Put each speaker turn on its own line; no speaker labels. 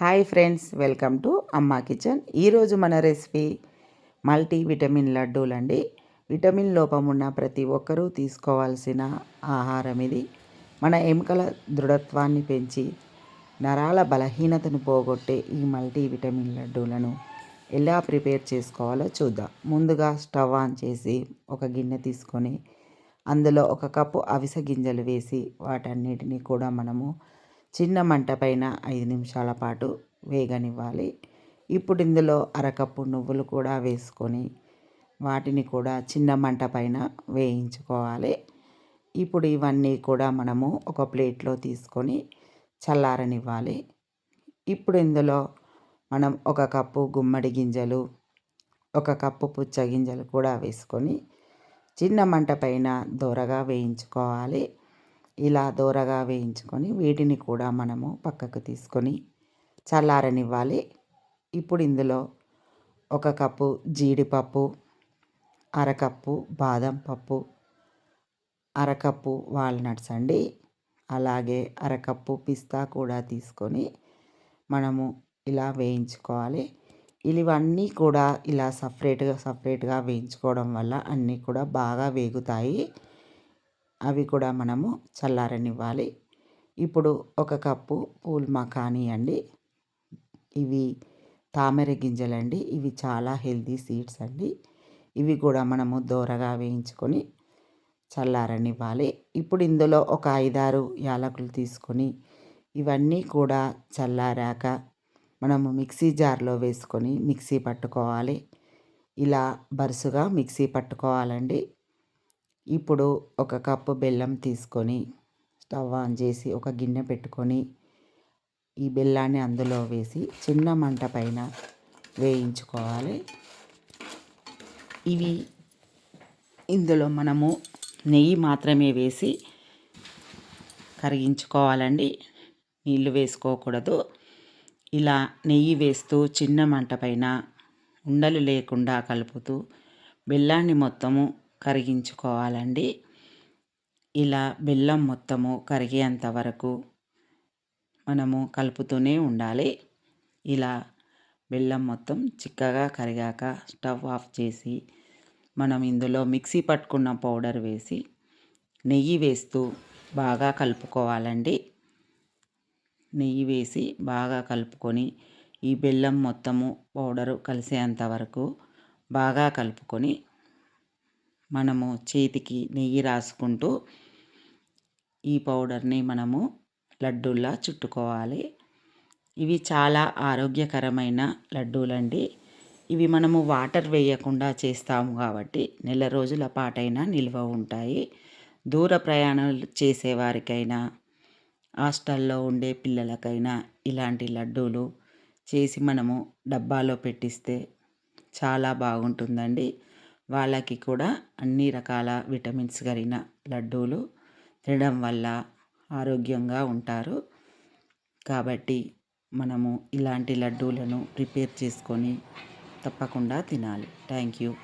Hi friends welcome to Amma kitchen. ఈరోజు మన recipe multi vitamin లడ్డూలు అండి విటమిన్ లోపం ఉన్న ప్రతి ఒక్కరూ తీసుకోవాల్సిన ఆహారం ఇది. మన ఎముకల దృఢత్వాన్ని పెంచి నరాల బలహీనతను పోగొట్టే ఈ మల్టీ విటమిన్ లడ్డూలను ఎలా ప్రిపేర్ చేసుకోవాలో చూద్దాం. ముందుగా స్టవ్ ఆన్ చేసి ఒక గిన్నె తీసుకొని అందులో ఒక కప్పు అవిసె గింజలు వేసి వాటన్నిటిని కూడా మనము చిన్న మంట పైన ఐదు నిమిషాల పాటు వేగనివ్వాలి. ఇప్పుడు ఇందులో అరకప్పు నువ్వులు కూడా వేసుకొని వాటిని కూడా చిన్న మంట పైన వేయించుకోవాలి. ఇప్పుడు ఇవన్నీ కూడా మనము ఒక ప్లేట్లో తీసుకొని చల్లారనివ్వాలి. ఇప్పుడు ఇందులో మనం ఒక కప్పు గుమ్మడి గింజలు ఒక కప్పు పుచ్చ గింజలు కూడా వేసుకొని చిన్న మంట పైన దూరగా వేయించుకోవాలి. ఇలా దూరగా వేయించుకొని వీటిని కూడా మనము పక్కకు తీసుకొని చల్లారనివ్వాలి. ఇప్పుడు ఇందులో ఒక కప్పు జీడిపప్పు అరకప్పు బాదం పప్పు అరకప్పు వాల్నట్స్ అండి. అలాగే అరకప్పు పిస్తా కూడా తీసుకొని మనము ఇలా వేయించుకోవాలి. ఇవన్నీ కూడా ఇలా సపరేట్గా సపరేట్గా వేయించుకోవడం వల్ల అన్నీ కూడా బాగా వేగుతాయి. అవి కూడా మనము చల్లారనివ్వాలి. ఇప్పుడు ఒక కప్పు పూల్ మకానీ అండి. ఇవి తామర గింజలండి. ఇవి చాలా హెల్తీ సీడ్స్ అండి. ఇవి కూడా మనము దోరగా వేయించుకొని చల్లారనివ్వాలి. ఇప్పుడు ఇందులో ఒక ఐదారు యాలకులు తీసుకొని ఇవన్నీ కూడా చల్లారాక మనము మిక్సీ జార్లో వేసుకొని మిక్సీ పట్టుకోవాలి. ఇలా బరుసుగా మిక్సీ పట్టుకోవాలండి. ఇప్పుడు ఒక కప్పు బెల్లం తీసుకొని స్టవ్ ఆన్ చేసి ఒక గిన్నె పెట్టుకొని ఈ బెల్లాన్ని అందులో వేసి చిన్న మంట పైన వేయించుకోవాలి. ఇవి ఇందులో మనము నెయ్యి మాత్రమే వేసి కరిగించుకోవాలండి. నీళ్ళు వేసుకోకూడదు. ఇలా నెయ్యి వేస్తూ చిన్న మంట పైన ఉండలు లేకుండా కలుపుతూ బెల్లాన్ని మొత్తము కరిగించుకోవాలండి. ఇలా బెల్లం మొత్తము కరిగేంత వరకు మనము కలుపుతూనే ఉండాలి. ఇలా బెల్లం మొత్తం చిక్కగా కరిగాక స్టవ్ ఆఫ్ చేసి మనం ఇందులో మిక్సీ పట్టుకున్న పౌడర్ వేసి నెయ్యి వేస్తూ బాగా కలుపుకోవాలండి. నెయ్యి వేసి బాగా కలుపుకొని ఈ బెల్లం మొత్తము పౌడరు కలిసేంత వరకు బాగా కలుపుకొని మనము చేతికి నెయ్యి రాసుకుంటూ ఈ పౌడర్ని మనము లడ్డూల్లా చుట్టుకోవాలి. ఇవి చాలా ఆరోగ్యకరమైన లడ్డూలండి. ఇవి మనము వాటర్ వేయకుండా చేస్తాము కాబట్టి నెల రోజుల పాటైనా నిల్వ ఉంటాయి. దూర ప్రయాణాలు చేసేవారికైనా హాస్టల్లో ఉండే పిల్లలకైనా ఇలాంటి లడ్డూలు చేసి మనము డబ్బాలో పెట్టిస్తే చాలా బాగుంటుందండి. వాళ్ళకి కూడా అన్ని రకాల విటమిన్స్ కలిగిన లడ్డూలు తినడం వల్ల ఆరోగ్యంగా ఉంటారు. కాబట్టి మనము ఇలాంటి లడ్డూలను ప్రిపేర్ చేసుకొని తప్పకుండా తినాలి. Thank you.